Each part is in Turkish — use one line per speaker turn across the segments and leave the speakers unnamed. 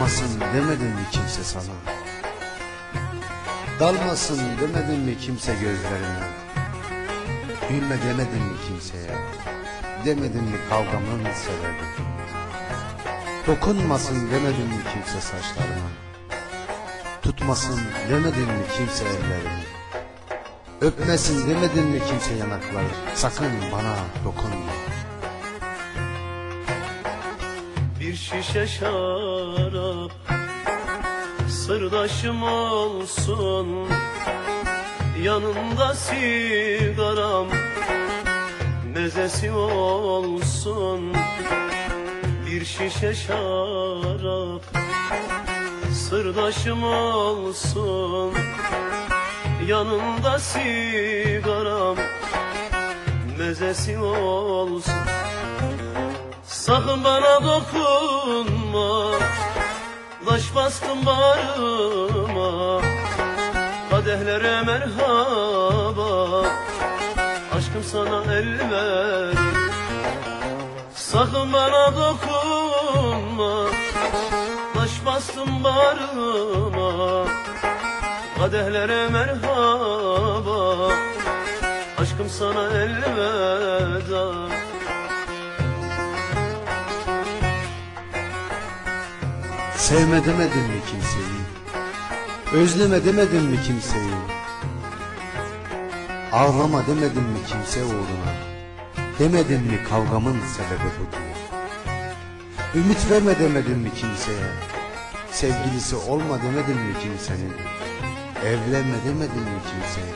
demedin mi kimse sana? Dalmasın demedin mi kimse gözlerine? Gülme demedin mi kimseye? Demedin mi kavgamın sebebi? Dokunmasın demedin mi kimse saçlarına? Tutmasın demedin mi kimse ellerini? Öpmesin demedin mi kimse yanakları? Sakın bana dokunma.
Bir şişe şarap. Sırdaşım olsun Yanında sigaram. Mezesi olsun Bir şişe şarap. Sırdaşım olsun Yanında sigaram. Mezesi olsun Sakın bana dokunma Taş bastım bağrıma. Kadehlere merhaba Aşkım sana el ver. Sakın bana dokunma Taş bastım bağrıma. Kadehlere merhaba Aşkım sana elveda
Sevme demedin mi kimseyi? Özleme demedin mi kimseyi? Ağlama demedin mi kimse uğruna? Demedin mi kavgamın sebebi bu diye? Ümit verme demedin mi kimseye? Sevgilisi olma demedin mi kimsenin? Evlenme demedin mi kimseye?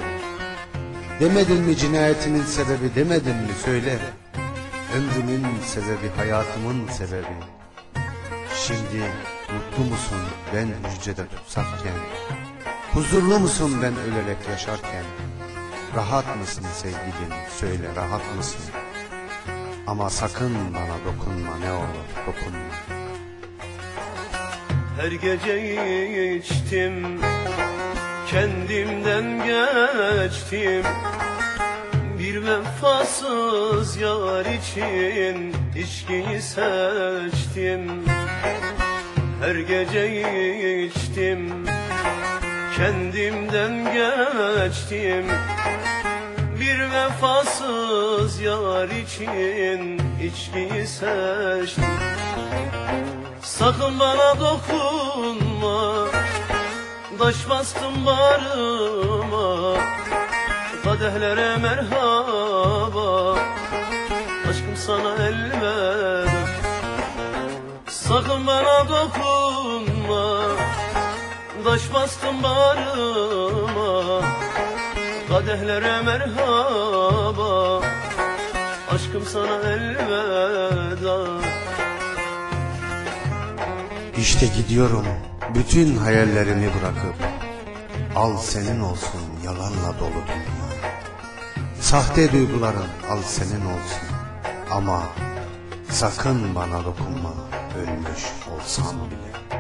Demedin mi cinayetimin sebebi demedin mi söyle? Ömrümün sebebi hayatımın sebebi. Şimdi mutlu musun ben hücrede tutsakken? Huzurlu musun ben ölerek yaşarken? Rahat mısın sevgilim söyle rahat mısın? Ama sakın bana dokunma ne olur dokunma.
Her gece içtim Kendimden geçtim Bir vefasız yar için içkiyi seçtim Her gece içtim Kendimden geçtim. Bir vefasız yar için içkiyi seçtim. Sakın bana dokunma Taş bastım bağrıma Kadehlere merhaba Aşkım sana elveda Sakın bana dokunma. Taş bastım bağrıma. Kadehlere merhaba. Aşkım sana elveda.
İşte gidiyorum bütün hayallerimi bırakıp. Al senin olsun yalanla dolu dünya. Sahte duygularım al senin olsun. Ama sakın bana dokunma ölmüş olsam bile.